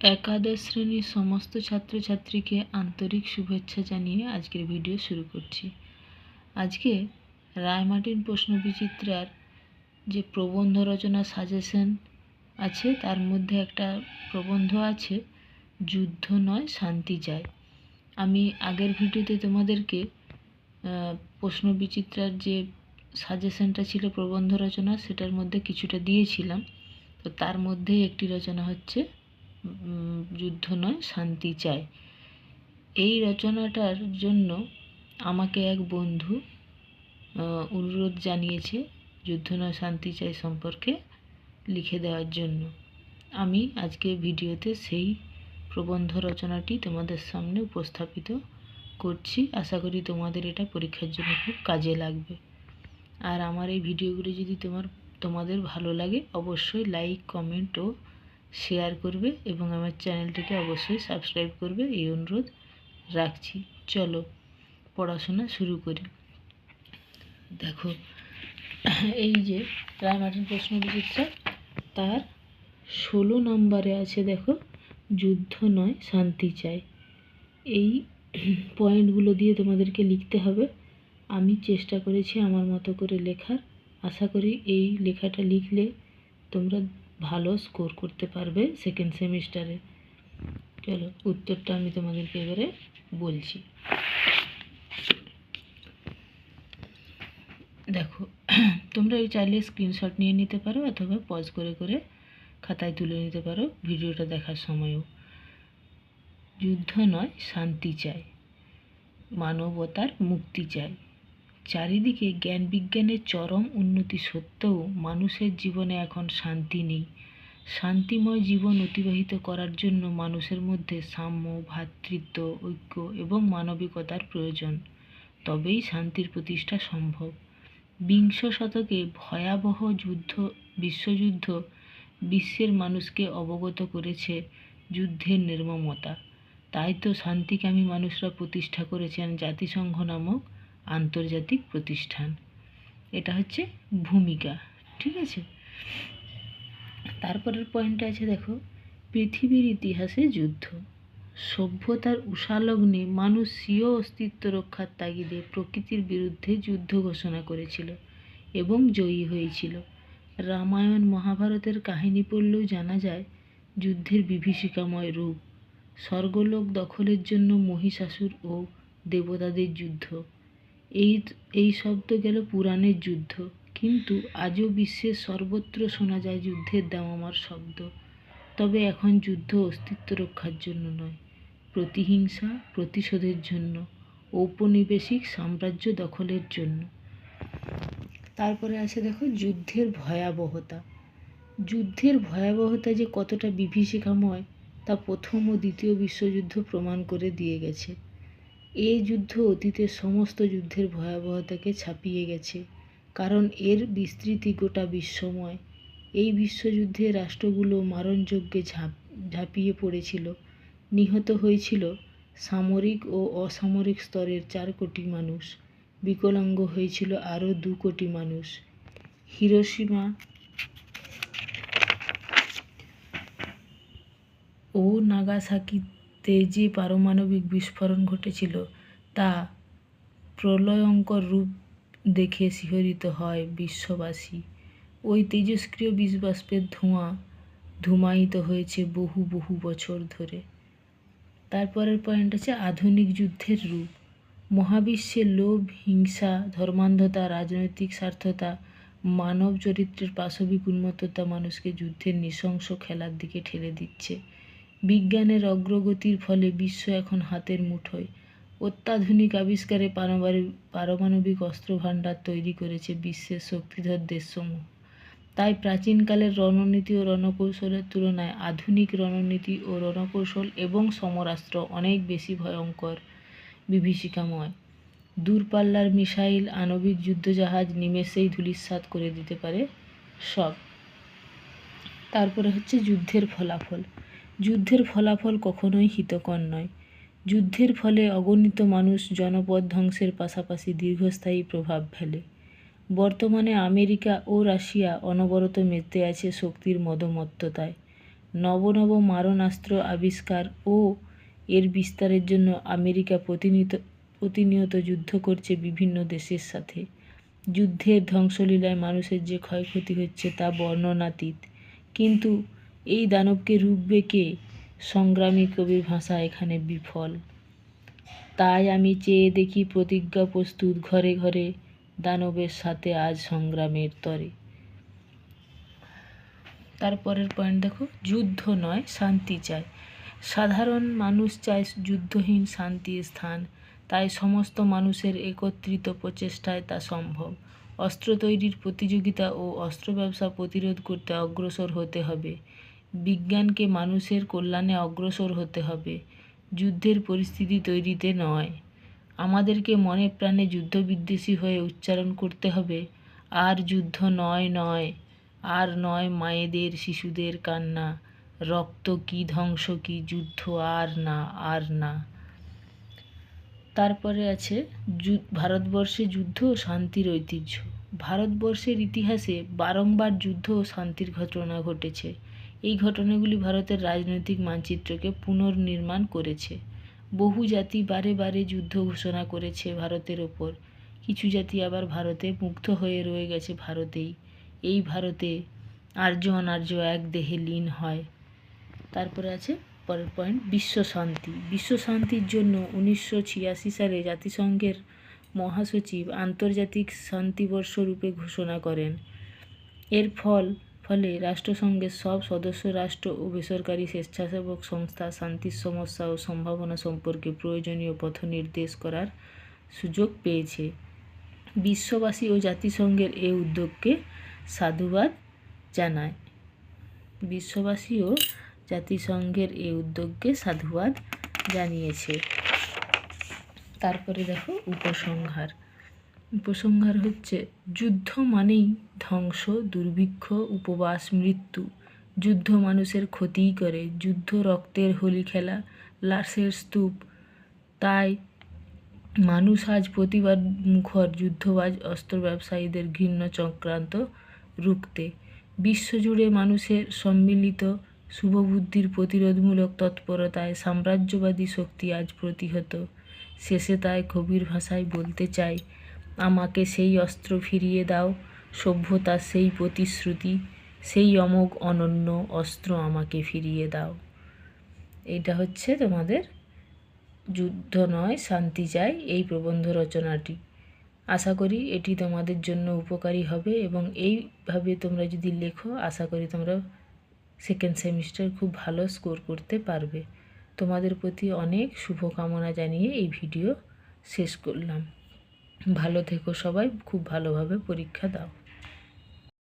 একাদশ শ্রেণির সমস্ত ছাত্রছাত্রীকে আন্তরিক শুভেচ্ছা জানিয়ে আজকের ভিডিও শুরু করছি। আজকে রায়মার্টিন প্রশ্ন বিচিত্রার যে প্রবন্ধ রচনা সাজেশন আছে তার মধ্যে একটা প্রবন্ধ আছে যুদ্ধ নয় শান্তি চাই আমি আগের ভিডিওতে তোমাদেরকে আহ, প্রশ্ন বিচিত্রার যে সাজেশনটা ছিল প্রবন্ধ রচনা সেটার মধ্যে কিছুটা দিয়েছিলাম। তো তার মধ্যেই একটি রচনা হচ্ছে যুদ্ধ নয়, শান্তি চাই এই রচনাটার জন্য আমাকে এক বন্ধু অনুরোধ জানিয়েছে যুদ্ধ নয়, শান্তি চাই সম্পর্কে লিখে দেওয়ার জন্য। আমি আজকে ভিডিওতে সেই প্রবন্ধ রচনাটি তোমাদের সামনে উপস্থাপিত করছি। আশা করি তোমাদের এটা পরীক্ষার জন্য খুব কাজে লাগবে। আর আমার এই ভিডিওগুলি যদি তোমার, তোমাদের ভালো লাগে, অবশ্যই লাইক, কমেন্ট ও শেয়ার করবে এবং আমার চ্যানেলটিকে অবশ্যই সাবস্ক্রাইব করবে। এই অনুরোধ রাখছি। চলো পড়াশোনা শুরু করি। দেখো, এই যে রায়মার্টিন প্রশ্ন বিচিত্রা, তার ষোলো নম্বরে আছে দেখো, যুদ্ধ নয়, শান্তি চাই। এই পয়েন্টগুলো দিয়ে তোমাদেরকে লিখতে হবে। আমি চেষ্টা করেছি আমার মতো করে লেখার। আশা করি এই লেখাটা লিখলে তোমরা ভালো স্কোর করতে পারবে সেকেন্ড সেমিস্টারে চলো, উত্তরটা আমি তোমাদেরকে এবারে বলছি। দেখো, তোমরা এই চাইলে স্ক্রিনশট নিয়ে নিতে পারো অথবা পজ করে করে খাতায় তুলে নিতে পারো ভিডিওটা দেখার সময়ও। যুদ্ধ নয়, শান্তি চাই। মানবতার মুক্তি চাই। চারিদিকে জ্ঞান বিজ্ঞানের চরম উন্নতি সত্ত্বেও মানুষের জীবনে এখন শান্তি নেই। শান্তিময় জীবন অতিবাহিত করার জন্য মানুষের মধ্যে সাম্য ভ্রাতৃত্ব ঐক্য এবং মানবিকতার প্রয়োজন। তবেই শান্তির প্রতিষ্ঠা সম্ভব। বিংশ শতকে ভয়াবহ যুদ্ধ, বিশ্বযুদ্ধ বিশ্বের মানুষকে অবগত করেছে যুদ্ধের নির্মমতা। তাই তো শান্তিকামী মানুষরা প্রতিষ্ঠা করেছেন জাতিসংঘ নামক আন্তর্জাতিক প্রতিষ্ঠান। এটা হচ্ছে ভূমিকা, ঠিক আছে? তারপরের পয়েন্টে আছে দেখো, পৃথিবীর ইতিহাসে যুদ্ধ। সভ্যতার উষালগ্নে মানুষ স্বীয় অস্তিত্ব রক্ষার তাগিদে প্রকৃতির বিরুদ্ধে যুদ্ধ ঘোষণা করেছিল এবং জয়ী হয়েছিল। রামায়ণ মহাভারতের কাহিনী পড়লেও জানা যায়, যুদ্ধের বিভীষিকাময় রূপ, স্বর্গলোক দখলের জন্য মহিষাসুর ও দেবতাদের যুদ্ধ। এই এই শব্দ গেল পুরাণের যুদ্ধ। কিন্তু আজও বিশ্বের সর্বত্র শোনা যায় যুদ্ধের দামামার শব্দ। তবে এখন যুদ্ধ অস্তিত্ব রক্ষার জন্য নয়, প্রতিহিংসা, প্রতিশোধের জন্য, ঔপনিবেশিক সাম্রাজ্য দখলের জন্য। তারপরে আছে দেখো যুদ্ধের ভয়াবহতা। যুদ্ধের ভয়াবহতা যে কতটা বিভীষিকাময়, তা প্রথম ও দ্বিতীয় বিশ্বযুদ্ধ প্রমাণ করে দিয়ে গেছে। এই যুদ্ধ অতীতের সমস্ত যুদ্ধের ভয়াবহতাকে ছাপিয়ে গেছে। কারণ এর বিস্তৃতি গোটা বিশ্বময়। এই বিশ্বযুদ্ধে রাষ্ট্রগুলো মারণযজ্ঞে ঝাঁপ, ঝাঁপিয়ে পড়েছিল। নিহত হয়েছিল সামরিক ও অসামরিক স্তরের চার কোটি মানুষ। বিকলাঙ্গ হয়েছিল আরও দু কোটি মানুষ। হিরোশিমা ও নাগাসাকিতে যে পারমাণবিক বিস্ফোরণ ঘটেছিল। তা প্রলয়ঙ্কর রূপ দেখে শিহরিত হয় বিশ্ববাসী। ওই তেজস্ক্রিয় বিষবাষ্পের ধোঁয়া ধুমায়িত হয়েছে বহু বহু বছর ধরে। তারপরের পয়েন্ট আছে আধুনিক যুদ্ধের রূপ। মহাবিশ্বের লোভ, হিংসা, ধর্মান্ধতা, রাজনৈতিক স্বার্থতা, মানব চরিত্রের পাশবিক উন্মত্ততা মানুষকে যুদ্ধের নৃশংস খেলার দিকে ঠেলে দিচ্ছে। বিজ্ঞানের অগ্রগতির ফলে বিশ্ব এখন হাতের মুঠোয়। অত্যাধুনিক আবিষ্কারে পারমাণবিক পারমাণবিক অস্ত্রভাণ্ডার তৈরি করেছে বিশ্বের শক্তিধর দেশসমূহ। তাই প্রাচীনকালের রণনীতি ও রণকৌশলের তুলনায় আধুনিক রণনীতি ও রণকৌশল এবং সমরাস্ত্র অনেক বেশি ভয়ঙ্কর, বিভীষিকাময়। দূরপাল্লার মিসাইল, আণবিক যুদ্ধজাহাজ নিমেষেই ধূলিসাৎ করে দিতে পারে সব। তারপরে হচ্ছে যুদ্ধের ফলাফল। যুদ্ধের ফলাফল কখনোই হিতকর নয়। যুদ্ধের ফলে অগণিত মানুষ জনপদ ধ্বংসের পাশাপাশি দীর্ঘস্থায়ী প্রভাব ফেলে। বর্তমানে আমেরিকা ও রাশিয়া অনবরত মেতে আছে শক্তির মদমত্ততায়। নব নব মারণাস্ত্র আবিষ্কার ও এর বিস্তারের জন্য আমেরিকা প্রতিনিয়ত প্রতিনিয়ত যুদ্ধ করছে বিভিন্ন দেশের সাথে। যুদ্ধের ধ্বংসলীলায় মানুষের যে ক্ষয়ক্ষতি হচ্ছে তা বর্ণনাতীত। কিন্তু এই দানবকে রুখবে কে? সংগ্রামী কবির ভাষা এখানে বিফল। তাই আমি চেয়ে দেখি প্রতিজ্ঞা প্রস্তুত ঘরে ঘরে দানবের সাথে আজ সংগ্রামের তরে। তারপরের পয়েন্ট দেখো, যুদ্ধ নয়, শান্তি চায় সাধারণ মানুষ চায় যুদ্ধহীন শান্তির স্থান। তাই সমস্ত মানুষের একত্রিত প্রচেষ্টায় তা সম্ভব। অস্ত্র তৈরির প্রতিযোগিতা ও অস্ত্র ব্যবসা প্রতিরোধ করতে অগ্রসর হতে হবে। বিজ্ঞানকে মানুষের কল্যাণে অগ্রসর হতে হবে। যুদ্ধের পরিস্থিতি তৈরিতে নয়। আমাদেরকে মনে প্রাণে যুদ্ধবিদ্বেষী হয়ে উচ্চারণ করতে হবে। আর যুদ্ধ নয় নয়, আর নয় মায়েদের, শিশুদের কান্না। রক্ত কি ধ্বংস, কি যুদ্ধ, আর না আর না। তারপরে আছে ভারতবর্ষে যুদ্ধ ও শান্তির ঐতিহ্য। ভারতবর্ষের ইতিহাসে বারংবার যুদ্ধ ও শান্তির ঘটনা ঘটেছে। এই ঘটনাগুলি ভারতের রাজনৈতিক মানচিত্রকে পুনর্নির্মাণ করেছে। বহু জাতি বারে বারে যুদ্ধ ঘোষণা করেছে ভারতের ওপর। কিছু জাতি আবার ভারতে মুগ্ধ হয়ে রয়ে গেছে ভারতেই। এই ভারতে আর্য অনার্য এক দেহে লীন হয়। তারপরে আছে পরের পয়েন্ট বিশ্ব শান্তি। বিশ্ব শান্তির জন্য উনিশশো ছিয়াশি সালে জাতিসংঘের মহাসচিব আন্তর্জাতিক শান্তিবর্ষ রূপে ঘোষণা করেন। এর ফল ফলে রাষ্ট্রসংঘের সব সদস্য রাষ্ট্র ও বেসরকারি স্বেচ্ছাসেবক সংস্থা শান্তির সমস্যা ও সম্ভাবনা সম্পর্কে প্রয়োজনীয় পথ নির্দেশ করার সুযোগ পেয়েছে। বিশ্ববাসী ও জাতিসংঘের এ উদ্যোগকে সাধুবাদ জানায়। বিশ্ববাসী ও জাতিসংঘের এই উদ্যোগকে সাধুবাদ জানিয়েছে। তারপরে দেখো উপসংহার। উপসংহার হচ্ছে, যুদ্ধ মানেই ধ্বংস, দুর্ভিক্ষ, উপবাস, মৃত্যু। যুদ্ধ মানুষের ক্ষতিই করে। যুদ্ধ রক্তের হোলি খেলা, লাশের স্তূপ। তাই মানুষ আজ প্রতিবাদ মুখর যুদ্ধবাজ অস্ত্র ব্যবসায়ীদের ঘৃণ্য চক্রান্ত রুখতে। বিশ্বজুড়ে মানুষের সম্মিলিত শুভবুদ্ধির প্রতিরোধমূলক তৎপরতায় সাম্রাজ্যবাদী শক্তি আজ প্রতিহত। শেষে তাই কবির ভাষায় বলতে চাই, আমাকে সেই অস্ত্র ফিরিয়ে দাও সভ্যতার সেই প্রতিশ্রুতি, সেই অমোঘ অনন্য অস্ত্র আমাকে ফিরিয়ে দাও। এইটা হচ্ছে তোমাদের যুদ্ধ নয়, শান্তি চাই, এই প্রবন্ধ রচনাটি। আশা করি এটি তোমাদের জন্য উপকারী হবে এবং এইভাবে তোমরা যদি লেখো, আশা করি তোমরা সেকেন্ড সেমিস্টার খুব ভালো স্কোর করতে পারবে। তোমাদের প্রতি অনেক শুভকামনা জানিয়ে এই ভিডিও শেষ করলাম। ভালো থেকো সবাই, খুব ভালোভাবে পরীক্ষা দাও।